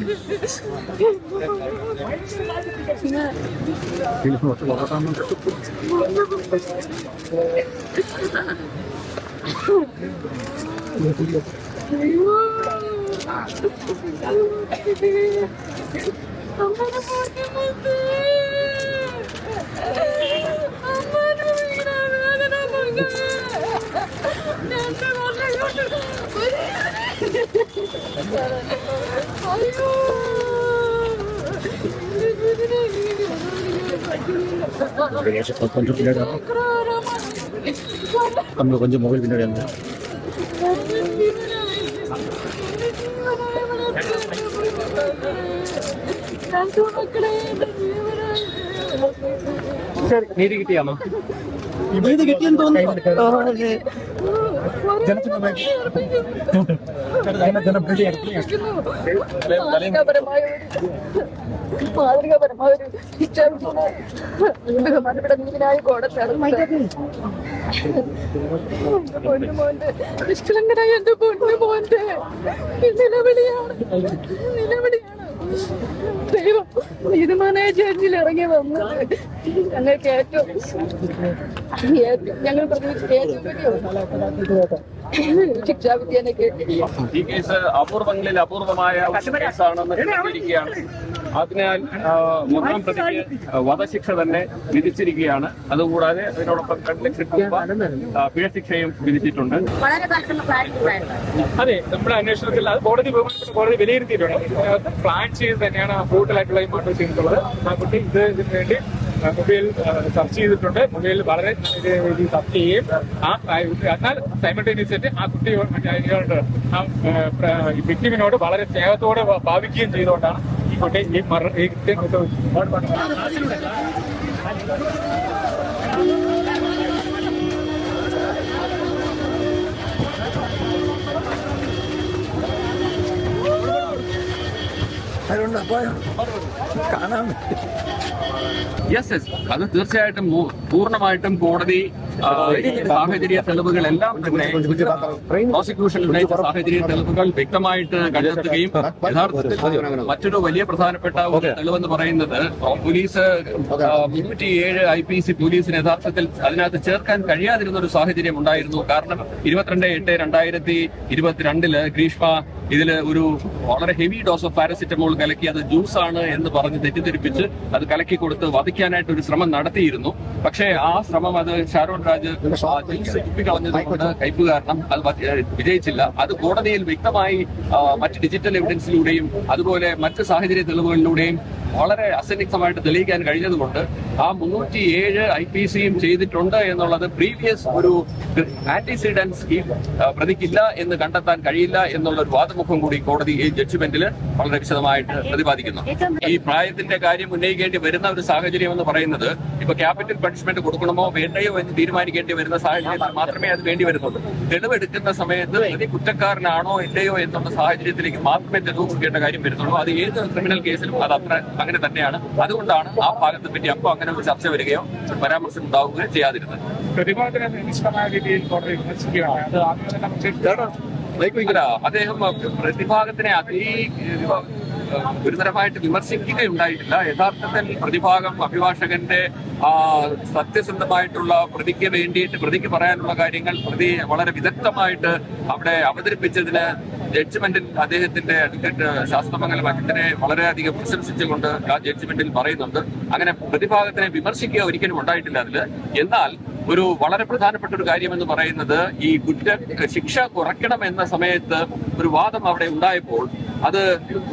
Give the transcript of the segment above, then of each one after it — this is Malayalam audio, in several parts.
なんでもわ。கொஞ்சம் பின்னாடி அங்கே கொஞ்சம் மொபைல் பின்னாடி அந்த சரி நீதி கிட்டியாமா இது கிட்டியன்னு தோணுது മാതൃകാപരമായ മാതൃകാപരമായ ഒരു ശിക്ഷാവിധിയാണ് ബഹുമാനപ്പെട്ട നീതിനായ കോടതി പൊന്നുമോന്റെ നിഷ്കളങ്കനായ എന്റെ പൊന്നുമോന്റെ നിലവിളിയാണ് നിലവിളിയാണ് ദൈവം ജഡ്ജിൽ ഇറങ്ങി വന്നത് ഞങ്ങൾക്ക് ഏറ്റവും ഞങ്ങൾ ശിക്ഷാവിധിയെ കേട്ടി. ഈ കേസ് അപൂർവങ്ങളിൽ അപൂർവമായ കേസാണെന്ന് കണ്ടിരിക്കുകയാണ് അതിനാൽ മൂന്നാം പ്രതിക്ക് വധശിക്ഷ തന്നെ വിധിച്ചിരിക്കുകയാണ്. അതുകൂടാതെ അതിനോടൊപ്പം രണ്ട് ലക്ഷം രൂപ പിഴശിക്ഷയും വിധിച്ചിട്ടുണ്ട്. അതെ നമ്മുടെ അന്വേഷണത്തിൽ അത് കോടതി ബഹുമാനപ്പെട്ട കോടതി വിലയിരുത്തിയിട്ടുണ്ട്. പ്ലാൻ ചെയ്ത് തന്നെയാണ് ആ കൂടുതലായിട്ടുള്ള ഈ മർഡർ ചെയ്തിട്ടുള്ളത്. ആ കുട്ടി ഇത് ഇതിനു വേണ്ടി മൊബൈൽ സെർച്ച് ചെയ്തിട്ടുണ്ട്. മൊബൈൽ വളരെ നല്ല രീതിയിൽ സെർച്ച് ചെയ്യുകയും ആ എന്നാൽ സൈമൾട്ടേനിയസ് ആയിട്ട് ആ കുട്ടി ഇയാളുടെ ആ വിക്ടിമിനോട് വളരെ സ്നേഹത്തോടെ ഭാവിക്കുകയും ചെയ്തുകൊണ്ടാണ് ഈ കുട്ടി ഈ മർഡർ ഈ കൃത്യം യെസ് യെസ് അത് തീർച്ചയായിട്ടും മൂ- പൂർണമായിട്ടും കോടതി ആ, തെളിവുകൾ എല്ലാം തെളിവുകളെല്ലാം തന്നെ പ്രോസിക്യൂഷൻ ഉന്നയിച്ച സാഹചര്യ തെളിവുകൾ വ്യക്തമായിട്ട് കണ്ടെത്തുകയും യഥാർത്ഥത്തിൽ മറ്റൊരു വലിയ പ്രധാനപ്പെട്ട ഒരു തെളിവെന്ന് പറയുന്നത് പോലീസ് മുന്നൂറ്റിയേഴ് ഐ പി സി പോലീസിന് യഥാർത്ഥത്തിൽ അതിനകത്ത് ചേർക്കാൻ കഴിയാതിരുന്ന ഒരു സാഹചര്യം ഉണ്ടായിരുന്നു. കാരണം ഇരുപത്തിരണ്ട് എട്ട് രണ്ടായിരത്തി ഇരുപത്തിരണ്ടിൽ ഗ്രീഷ്മ ഇതിൽ ഒരു വളരെ ഹെവി ഡോസ് ഓഫ് പാരസിറ്റമോൾ കലക്കി അത് ജ്യൂസ് ആണ് എന്ന് പറഞ്ഞ് തെറ്റിദ്ധരിപ്പിച്ച് അത് കലക്കി കൊടുത്ത് വധിക്കാനായിട്ട് ഒരു ശ്രമം നടത്തിയിരുന്നു. പക്ഷേ ആ ശ്രമം അത് ഷാരോൺ രാജ് ആ ജ്യൂസ് തുപ്പിക്കളഞ്ഞതുകൊണ്ട് കയ്പ് കാരണം അത് വിജയിച്ചില്ല. അത് കോടതിയിൽ വ്യക്തമായി മറ്റ് ഡിജിറ്റൽ എവിഡൻസിലൂടെയും അതുപോലെ മറ്റ് സാഹചര്യ തെളിവുകളിലൂടെയും വളരെ അസന്നിഗ്ധമായിട്ട് തെളിയിക്കാൻ കഴിഞ്ഞതുകൊണ്ട് ആ മുന്നൂറ്റി ഏഴ് ഐ പി സിയും ചെയ്തിട്ടുണ്ട് എന്നുള്ളത് പ്രീവിയസ് ഒരു ആന്റിസിഡൻസ് ഈ പ്രതിക്കില്ല എന്ന് കണ്ടെത്താൻ കഴിയില്ല എന്നുള്ള ഒരു വാദമുഖം കൂടി കോടതി ഈ ജഡ്ജ്മെന്റിൽ വളരെ വിശദമായിട്ട് പ്രതിപാദിക്കുന്നു. ഈ പ്രായത്തിന്റെ കാര്യം ഉന്നയിക്കേണ്ടി വരുന്ന ഒരു സാഹചര്യം എന്ന് പറയുന്നത് ഇപ്പൊ ക്യാപിറ്റൽ പണിഷ്മെന്റ് കൊടുക്കണമോ വേണ്ടയോ എന്ന് തീരുമാനിക്കേണ്ടി വരുന്ന സാഹചര്യത്തിൽ മാത്രമേ അത് വേണ്ടി വരുന്നുള്ളൂ. തെളിവെടുക്കുന്ന സമയത്ത് പ്രതി കുറ്റക്കാരനാണോ ഇല്ലയോ എന്നുള്ള സാഹചര്യത്തിലേക്ക് മാത്രമേ തെളിവ് കൊടുക്കേണ്ട കാര്യം വരുന്നുള്ളൂ. അത് ഏത് ക്രിമിനൽ കേസിലും അത് അത്ര അങ്ങനെ തന്നെയാണ്. അതുകൊണ്ടാണ് ആ ഭാഗത്തെ പറ്റി അപ്പൊ അങ്ങനെ ഒരു ചർച്ച വരികയോ പരാമർശം ഉണ്ടാവുകയോ ചെയ്യാതിരുന്നത്. പ്രതിഭാഗത്തിന് അത് അല്ല അദ്ദേഹം പ്രതിഭാഗത്തിനെ ഗുരുതരമായിട്ട് വിമർശിക്കുകയുണ്ടായിട്ടില്ല. യഥാർത്ഥത്തിൽ പ്രതിഭാഗം അഭിഭാഷകന്റെ സത്യസന്ധമായിട്ടുള്ള പ്രതിക്ക് വേണ്ടിയിട്ട് പ്രതിക്ക് പറയാനുള്ള കാര്യങ്ങൾ പ്രതി വളരെ വിദഗ്ധമായിട്ട് അവിടെ അവതരിപ്പിച്ചതിന് ജഡ്ജ്മെന്റിൽ അദ്ദേഹത്തിന്റെ അഡ്വക്കേറ്റ് ശാസ്ത്രമംഗലം അജിത്തിനെ വളരെയധികം പ്രശംസിച്ചുകൊണ്ട് ആ ജഡ്ജ്മെന്റിൽ പറയുന്നുണ്ട്. അങ്ങനെ പ്രതിഭാഗത്തിനെ വിമർശിക്കുക ഒരിക്കലും ഉണ്ടായിട്ടില്ല അതിൽ എന്നാൽ ഒരു വളരെ പ്രധാനപ്പെട്ട ഒരു കാര്യം എന്ന് പറയുന്നത് ഈ കുറ്റ ശിക്ഷ കുറയ്ക്കണം എന്ന സമയത്ത് ഒരു വാദം അവിടെ ഉണ്ടായപ്പോൾ അത്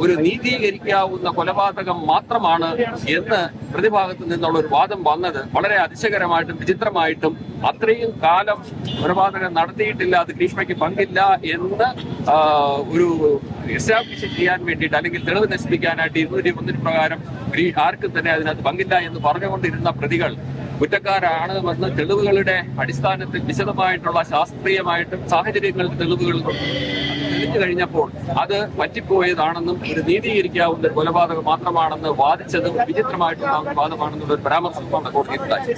ഒരു നീതീകരിക്കാവുന്ന കൊലപാതകം മാത്രമാണ് എന്ന് പ്രതിഭാഗത്ത് നിന്നുള്ള ഒരു വാദം വന്നത്. വളരെ അതിശയകരമായിട്ടും വിചിത്രമായിട്ടും അത്രയും കാലം കൊലപാതകം നടത്തിയിട്ടില്ല അത് ഗ്രീഷ്മയ്ക്ക് പങ്കില്ല എന്ന് ഒരു എസ്റ്റാബ്ലിഷ് ചെയ്യാൻ വേണ്ടിയിട്ട് അല്ലെങ്കിൽ തെളിവ് നശിപ്പിക്കാനായിട്ട് ഇരുന്നൂറ്റി ഒന്നിന് പ്രകാരം ആർക്കും തന്നെ അതിനകത്ത് പങ്കില്ല എന്ന് പറഞ്ഞുകൊണ്ടിരുന്ന പ്രതികൾ കുറ്റക്കാരാണ് വന്ന് തെളിവുകളുടെ അടിസ്ഥാനത്തിൽ വിശദമായിട്ടുള്ള ശാസ്ത്രീയമായിട്ടും സാഹചര്യങ്ങൾ തെളിവുകൾ തെളിഞ്ഞു കഴിഞ്ഞപ്പോൾ അത് പറ്റിപ്പോയതാണെന്നും ഒരു നീതീകരിക്കാവുന്ന ഒരു കൊലപാതകം മാത്രമാണെന്ന് വാദിച്ചത് വിചിത്രമായിട്ടുള്ള ഒരു വാദമാണെന്നുള്ള ഒരു പരാമർശമാണ് കോടതിയിലുണ്ടായി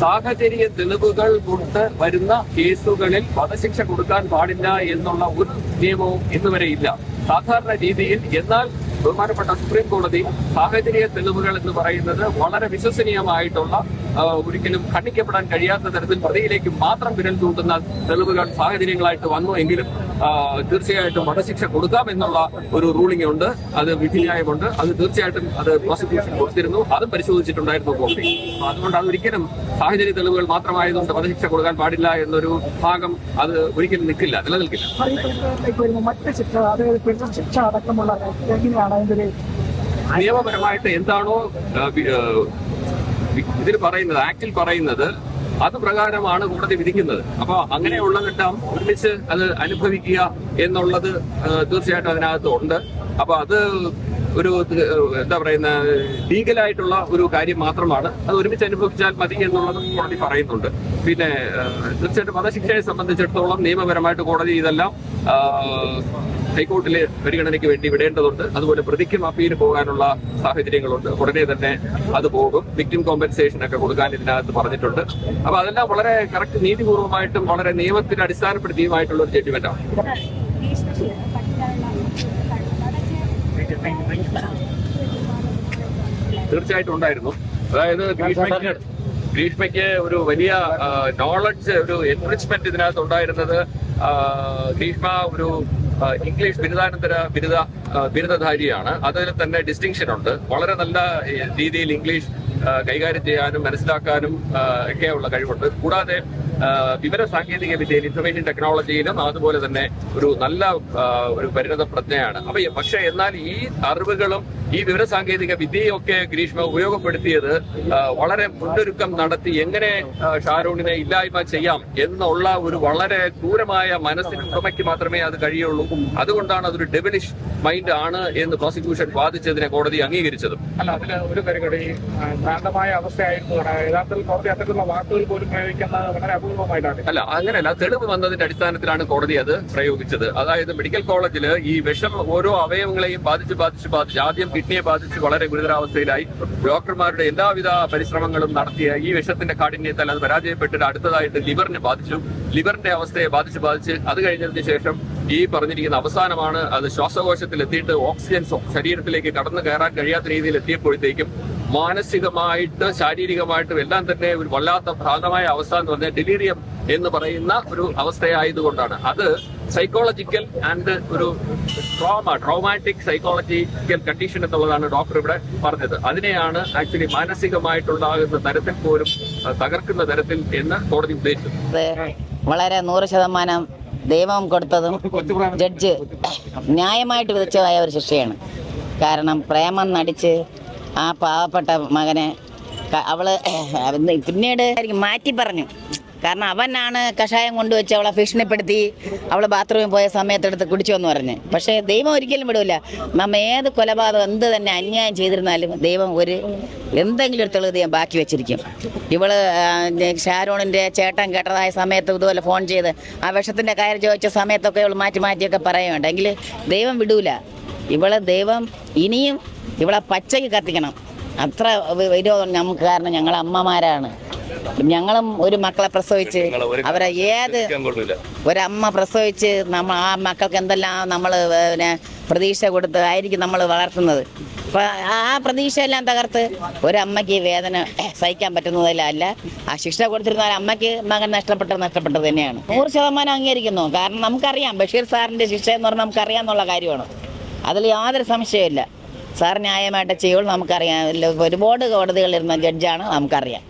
സാഹചര്യ തെളിവുകൾ കൊണ്ട് വരുന്ന കേസുകളിൽ വധശിക്ഷ കൊടുക്കാൻ പാടില്ല എന്നുള്ള ഒരു നിയമവും ഇന്നുവരെ ഇല്ല. സാധാരണ രീതിയിൽ എന്നാൽ ബഹുമാനപ്പെട്ട സുപ്രീം കോടതി സാഹചര്യ തെളിവുകൾ എന്ന് പറയുന്നത് വളരെ വിശ്വസനീയമായിട്ടുള്ള ഒരിക്കലും ഖണ്ഡിക്കപ്പെടാൻ കഴിയാത്ത തരത്തിൽ പ്രതിയിലേക്ക് മാത്രം വിരൽ ചൂണ്ടുന്ന തെളിവുകൾ സാഹചര്യങ്ങളായിട്ട് വന്നു എങ്കിലും തീർച്ചയായിട്ടും വധശിക്ഷ കൊടുക്കാം എന്നുള്ള ഒരു റൂളിംഗ് ഉണ്ട്. അത് വിധിന്യായമുണ്ട്. അത് തീർച്ചയായിട്ടും അത് പ്രോസിക്യൂഷൻ കൊടുത്തിരുന്നു. അതും പരിശോധിച്ചിട്ടുണ്ടായിരുന്നു കോടതി. അതുകൊണ്ട് അത് ഒരിക്കലും സാഹചര്യ തെളിവുകൾ മാത്രമായതുകൊണ്ട് വധശിക്ഷ കൊടുക്കാൻ പാടില്ല എന്നൊരു ഭാഗം അത് ഒരിക്കലും നിൽക്കില്ല നിലനിൽക്കില്ല. മറ്റ് ശിക്ഷ അതായത് ശിക്ഷ അടക്കമുള്ള എങ്ങനെയാണ് അതിന്റെ നിയമപരമായിട്ട് എന്താണോ ഇതിൽ പറയുന്നത് ആക്ടിൽ പറയുന്നത് അത് പ്രകാരമാണ് കോടതി വിധിക്കുന്നത്. അപ്പൊ അങ്ങനെയുള്ളതെല്ലാം ഒരുമിച്ച് അത് അനുഭവിക്കുക എന്നുള്ളത് തീർച്ചയായിട്ടും അതിനകത്ത് ഉണ്ട്. അപ്പൊ അത് ഒരു എന്താ പറയുന്ന ലീഗലായിട്ടുള്ള ഒരു കാര്യം മാത്രമാണ്. അത് ഒരുമിച്ച് അനുഭവിച്ചാൽ മതി എന്നുള്ളത് കോടതി പറയുന്നുണ്ട്. പിന്നെ തീർച്ചയായിട്ടും വധശിക്ഷയെ സംബന്ധിച്ചിടത്തോളം നിയമപരമായിട്ട് കോടതി ഇതെല്ലാം ഹൈക്കോർട്ടിലെ പരിഗണനയ്ക്ക് വേണ്ടി വിടേണ്ടതുണ്ട്. അതുപോലെ പ്രതിക്കും അപ്പീൽ പോകാനുള്ള സാഹചര്യങ്ങളുണ്ട്. ഉടനെ തന്നെ അത് പോകും. വിക്ടിം കോമ്പൻസേഷൻ ഒക്കെ കൊടുക്കാൻ ഇതിനകത്ത് പറഞ്ഞിട്ടുണ്ട്. അപ്പൊ അതെല്ലാം വളരെ കറക്റ്റ് നീതിപൂർവമായിട്ടും വളരെ നിയമത്തിന് അടിസ്ഥാനപ്പെടുത്തിയുമായിട്ടുള്ള ഒരു ജഡ്ജ്മെന്റ് ആണ്. തീർച്ചയായിട്ടും ഉണ്ടായിരുന്നു. അതായത് ഗ്രീഷ്മയ്ക്ക് ഒരു വലിയ നോളജ് ഒരു എൻറിച്ച്മെന്റ് ഇതിനകത്ത് ഉണ്ടായിരുന്നത് ഗ്രീഷ്മ ഒരു ഇംഗ്ലീഷ് ബിരുദാനന്തര ബിരുദ ബിരുദധാരിയാണ്. അതിൽ തന്നെ ഡിസ്റ്റിങ്ഷൻ ഉണ്ട്. വളരെ നല്ല രീതിയിൽ ഇംഗ്ലീഷ് കൈകാര്യം ചെയ്യാനും മനസ്സിലാക്കാനും ഒക്കെയുള്ള കഴിവുണ്ട്. കൂടാതെ വിവര സാങ്കേതിക വിദ്യയിൽ ഇൻഫർമേഷൻ ടെക്നോളജിയിലും അതുപോലെ തന്നെ ഒരു നല്ല ഒരു പരിണത പ്രജ്ഞയാണ്. അപ്പൊ പക്ഷെ എന്നാൽ ഈ അറിവുകളും ഈ വിവര സാങ്കേതിക വിദ്യയൊക്കെ ഗ്രീഷ്മ ഉപയോഗപ്പെടുത്തിയത് വളരെ മുന്നൊരുക്കം നടത്തി എങ്ങനെ ഷാരൂണിനെ ഇല്ലായ്മ ചെയ്യാം എന്നുള്ള ഒരു വളരെ ക്രൂരമായ മനസ്സിന് ഉടമയ്ക്ക് മാത്രമേ അത് കഴിയുള്ളൂ. അതുകൊണ്ടാണ് അതൊരു ഡെബിലിഷ് മൈൻഡ് ആണ് എന്ന് പ്രോസിക്യൂഷൻ വാദിച്ചതിനെ കോടതി അംഗീകരിച്ചതും. അല്ല അതിന് ഒരു കാര്യം ഭ്രാന്തമായ അവസ്ഥയായിരുന്നു. യഥാർത്ഥത്തിൽ കോടതി അത്തരത്തിലുള്ള വാക്കുകൾ പോലും പ്രയോഗിക്കുന്നത് വളരെ അല്ല അങ്ങനെയല്ല. തെളിവ് വന്നതിന്റെ അടിസ്ഥാനത്തിലാണ് കോടതി അത് പ്രയോഗിച്ചത്. അതായത് മെഡിക്കൽ കോളേജിൽ ഈ വിഷം ഓരോ അവയവങ്ങളെയും ബാധിച്ച് ബാധിച്ച് ബാധിച്ച് ആദ്യം കിഡ്നിയെ ബാധിച്ച് വളരെ ഗുരുതരാവസ്ഥയിലായി. ഡോക്ടർമാരുടെ എല്ലാവിധ പരിശ്രമങ്ങളും നടത്തിയ ഈ വിഷത്തിന്റെ കാഠിന്യത്താൽ അത് പരാജയപ്പെട്ടിട്ട് അടുത്തതായിട്ട് ലിവറിനെ ബാധിച്ചു. ലിവറിന്റെ അവസ്ഥയെ ബാധിച്ച് ബാധിച്ച് അത് കഴിഞ്ഞതിന് ശേഷം ഈ പറഞ്ഞിരിക്കുന്ന അവസാനമാണ് അത് ശ്വാസകോശത്തിൽ എത്തിയിട്ട് ഓക്സിജൻ ശരീരത്തിലേക്ക് കടന്നു കയറാൻ കഴിയാത്ത രീതിയിൽ എത്തിയപ്പോഴത്തേക്കും മാനസികമായിട്ട് ശാരീരികമായിട്ടും എല്ലാം തന്നെ ഒരു വല്ലാത്ത ഭ്രാന്തമായ അവസ്ഥ എന്ന് പറഞ്ഞാൽ ഡെലീറിയം എന്ന് പറയുന്ന ഒരു അവസ്ഥയായതുകൊണ്ടാണ്. അത് സൈക്കോളജിക്കൽ ആൻഡ് ഒരു ട്രോമ ട്രോമാറ്റിക് സൈക്കോളജിക്കൽ കണ്ടീഷൻ എന്നുള്ളതാണ് ഡോക്ടർ ഇവിടെ പറഞ്ഞത്. അതിനെയാണ് ആക്ച്വലി മാനസികമായിട്ടുണ്ടാകുന്ന തരത്തിൽ പോലും തകർക്കുന്ന തരത്തിൽ എന്ന് കോടതി ഉദ്ദേശിച്ചത്. വളരെ നൂറ് ശതമാനം ദൈവം കൊടുത്തതും ജഡ്ജ് ന്യായമായിട്ട് വിധിച്ചതായ ഒരു ശിക്ഷയാണ്. കാരണം പ്രേമം നടിച്ച് ആ പാവപ്പെട്ട മകനെ അവൾ പിന്നീട് മാറ്റി പറഞ്ഞു. കാരണം അവനാണ് കഷായം കൊണ്ടുവച്ച് അവളെ ഭീഷണിപ്പെടുത്തി അവളെ ബാത്റൂമിൽ പോയ സമയത്തെടുത്ത് കുടിച്ചു എന്ന് പറഞ്ഞ്. പക്ഷേ ദൈവം ഒരിക്കലും വിടൂല. നമ്മ ഏത് കൊലപാതകം എന്ത് തന്നെ അന്യായം ചെയ്തിരുന്നാലും ദൈവം ഒരു എന്തെങ്കിലും ഒരു തെളിവ് ദൈവം ബാക്കി വെച്ചിരിക്കും. ഇവൾ ഷാരോണിന്റെ ചേട്ടൻ കേട്ടതായ സമയത്ത് ഇതുപോലെ ഫോൺ ചെയ്ത് ആ വിഷത്തിന്റെ കാര്യം ചോദിച്ച സമയത്തൊക്കെ ഇവൾ മാറ്റി മാറ്റിയൊക്കെ പറയുന്നുണ്ട് എങ്കിൽ ദൈവം വിടൂല. ഇവളെ ദൈവം ഇനിയും ഇവളെ പച്ചയ്ക്ക് കത്തിക്കണം. അത്ര വിരോധം നമുക്ക് കാരണം ഞങ്ങൾ അമ്മമാരാണ്. ഞങ്ങളും ഒരു മക്കളെ പ്രസവിച്ച് അവരെ ഏത് ഒരമ്മ പ്രസവിച്ച് നമ്മൾ ആ മക്കൾക്ക് എന്തെല്ലാം നമ്മൾ പിന്നെ പ്രതീക്ഷ കൊടുത്ത് ആയിരിക്കും നമ്മൾ വളർത്തുന്നത്. അപ്പം ആ പ്രതീക്ഷ എല്ലാം തകർത്ത് ഒരമ്മയ്ക്ക് വേദന സഹിക്കാൻ പറ്റുന്നതിലല്ല. ആ ശിക്ഷ കൊടുത്തിരുന്ന അമ്മയ്ക്ക് മകൻ നഷ്ടപ്പെട്ടത് നഷ്ടപ്പെട്ടത് തന്നെയാണ്. നൂറ് ശതമാനം അംഗീകരിക്കുന്നു. കാരണം നമുക്കറിയാം ബഷീർ സാറിന്റെ ശിക്ഷ എന്ന് പറഞ്ഞാൽ നമുക്കറിയാമെന്നുള്ള കാര്യമാണ്. അതിൽ യാതൊരു സംശയമില്ല സാർ ന്യായമായിട്ട് ചെയ്യുള്ളൂ നമുക്കറിയാം. ഒരുപാട് കോടതികളിരുന്ന ജഡ്ജാണ് നമുക്കറിയാം.